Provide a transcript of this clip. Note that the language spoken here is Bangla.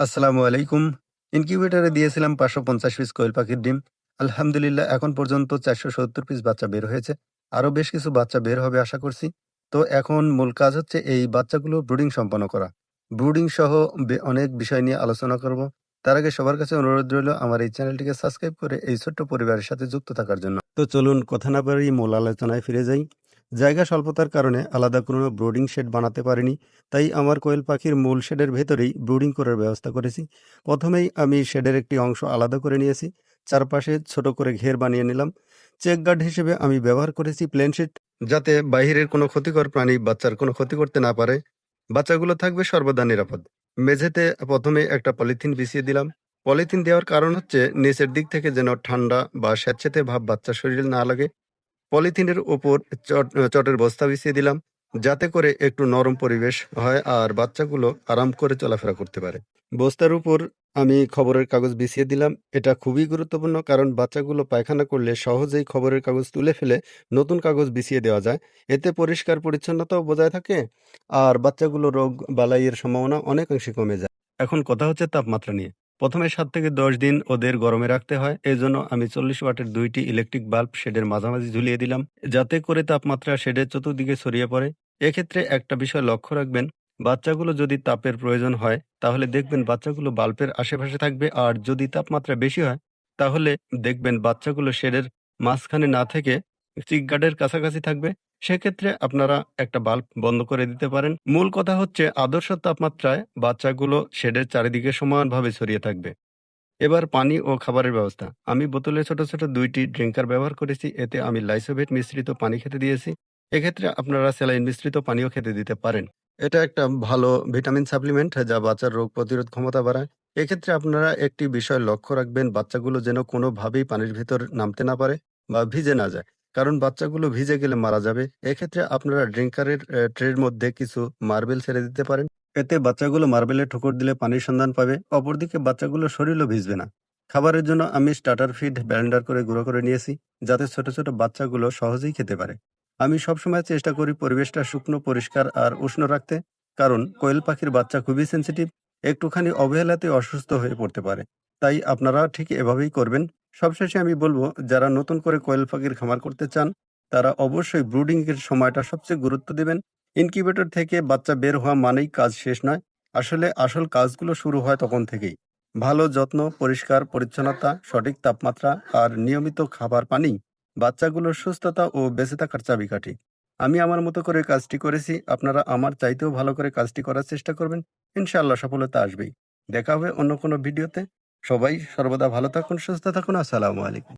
আসসালামু আলাইকুম। ইনকিউবেটরে দিয়েছিলাম পাঁচশো পঞ্চাশ পিস কোয়েল পাখির ডিম। আলহামদুলিল্লাহ, এখন পর্যন্ত চারশো সত্তর পিস বাচ্চা বের হয়েছে। আরও বেশ কিছু বাচ্চা বের হবে আশা করছি। তো এখন মূল কাজ হচ্ছে এই বাচ্চাগুলো ব্রুডিং সম্পন্ন করা। ব্রুডিং সহ অনেক বিষয় নিয়ে আলোচনা করব। তার আগে সবার কাছে অনুরোধ রইল আমার এই চ্যানেলটিকে সাবস্ক্রাইব করে এই ছোট্ট পরিবারের সাথে যুক্ত থাকার জন্য। তো চলুন কথা না পারি মূল আলোচনায় ফিরে যাই। জায়গা স্বল্পতার কারণে আলাদা কোনো ব্রুডিং শেড বানাতে পারিনি, তাই আমার কোয়েল পাখির মূল শেডের ভেতরেই ব্রুডিং করার ব্যবস্থা করেছি। প্রথমেই আমি শেডের একটি অংশ আলাদা করে নিয়েছি, চারপাশে ছোট করে ঘের বানিয়ে নিলাম। চেক গার্ড হিসেবে আমি ব্যবহার করেছি প্লেন শিট যাতে বাইরের কোনো ক্ষতিকর প্রাণী বাচ্চার কোনো ক্ষতি করতে না পারে। বাচ্চাগুলো থাকবে সর্বদা নিরাপদ। মেঝেতে প্রথমে একটা পলিথিন বিছিয়ে দিলাম। পলিথিন দেওয়ার কারণ হচ্ছে, নিচের দিক থেকে যেন ঠান্ডা বা স্যাঁতসেঁতে ভাব বাচ্চার শরীরে না লাগে। পলিথিনের উপর চট, চটের বস্তা বিছিয়ে দিলাম, যাতে করে একটু নরম পরিবেশ হয় আর বাচ্চাগুলো আরাম করে চলাফেরা করতে পারে। বস্তার উপর আমি খবরের কাগজ বিছিয়ে দিলাম। এটা খুবই গুরুত্বপূর্ণ কারণ বাচ্চাগুলো পায়খানা করলে সহজেই খবরের কাগজ তুলে ফেলে নতুন কাগজ বিছিয়ে দেওয়া যায়। এতে পরিষ্কার পরিচ্ছন্নতাও বজায় থাকে আর বাচ্চাগুলো রোগ বালাইয়ের সম্ভাবনা অনেকাংশে কমে যায়। এখন কথা হচ্ছে তাপমাত্রা নিয়ে। প্রথমে সাত থেকে দশ দিন ওদের গরমে রাখতে হয়। এই জন্য আমি চল্লিশ ওয়াটের দুইটি ইলেকট্রিক বাল্ব শেডের মাঝামাঝি ঝুলিয়ে দিলাম। যাতে করে তাপমাত্রা শেডের চতুর্দিকে ছড়িয়ে পড়ে। এক্ষেত্রে একটা বিষয় লক্ষ্য রাখবেন, বাচ্চাগুলো যদি তাপের প্রয়োজন হয়, তাহলে দেখবেন বাচ্চাগুলো বাল্বের আশেপাশে থাকবে। আর যদি তাপমাত্রা বেশি হয়, তাহলে দেখবেন বাচ্চাগুলো শেডের মাঝখানে না থেকে চিক গার্ডের কাছাকাছি থাকবে। সেক্ষেত্রে আপনারা একটা বাল্ব বন্ধ করে দিতে পারেন। মূল কথা হচ্ছে আদর্শ তাপমাত্রায় বাচ্চাগুলো শেডের চারিদিকে সমানভাবে ছড়িয়ে থাকবে। এবার পানি ও খাবারের ব্যবস্থা। আমি বোতলে ছোট ছোট দুইটি ড্রিঙ্কার ব্যবহার করেছি, এতে আমি লাইসোভেট মিশ্রিত পানি খেতে দিয়েছি। এক্ষেত্রে আপনারা স্যালাইন মিশ্রিত পানিও খেতে দিতে পারেন। এটা একটা ভালো ভিটামিন সাপ্লিমেন্ট যা বাচ্চার রোগ প্রতিরোধ ক্ষমতা বাড়ায়। এক্ষেত্রে আপনারা একটি বিষয় লক্ষ্য রাখবেন, বাচ্চাগুলো যেন কোনোভাবেই পানির ভিতর নামতে না পারে বা ভিজে না যায়। কারণ বাচ্চাগুলো ভিজে গেলে মারা যাবে। এক্ষেত্রে আপনারা ড্রিঙ্কারের ট্রের মধ্যে কিছু মার্বেল ছেড়ে দিতে পারেন। এতে বাচ্চাগুলো মার্বেলে ঠোকর দিলে পানির সন্ধান পাবে। অপরদিকে বাচ্চাগুলো শরীরও ভিজবে না। খাবারের জন্য আমি স্টার্টার ফিড ব্যালেন্ডার করে গুঁড়ো করে নিয়েছি, যাতে ছোট ছোট বাচ্চাগুলো সহজেই খেতে পারে। আমি সবসময় চেষ্টা করি পরিবেশটা শুকনো, পরিষ্কার আর উষ্ণ রাখতে, কারণ কোয়েল পাখির বাচ্চা খুবই সেন্সিটিভ একটুখানি অবহেলাতে অসুস্থ হয়ে পড়তে পারে। তাই আপনারা ঠিক এভাবেই করবেন। সবশেষে আমি বলব, যারা নতুন করে কোয়েল পাখির খামার করতে চান, তারা অবশ্যই ব্রুডিং এর সময়টা সবচেয়ে গুরুত্ব দেবেন। ইনকিউবেটর থেকে বাচ্চা বের হওয়া মানেই কাজ শেষ নয়, আসলে আসল কাজগুলো শুরু হয় তখন থেকেই। ভালো যত্ন, পরিষ্কার পরিচ্ছন্নতা, সঠিক তাপমাত্রা আর নিয়মিত খাবার পানি, বাচ্চাগুলোর সুস্থতা ও বেঁচে থাকার চাবিকাঠি। আমি আমার মতো করে কাজটি করেছি, আপনারা আমার চাইতেও ভালো করে কাজটি করার চেষ্টা করবেন। ইনশাআল্লাহ সফলতা আসবেই। দেখা হবে অন্য কোনো ভিডিওতে। সবাই সর্বদা ভালো থাকুন সুস্থ থাকুন। আসসালামু আলাইকুম।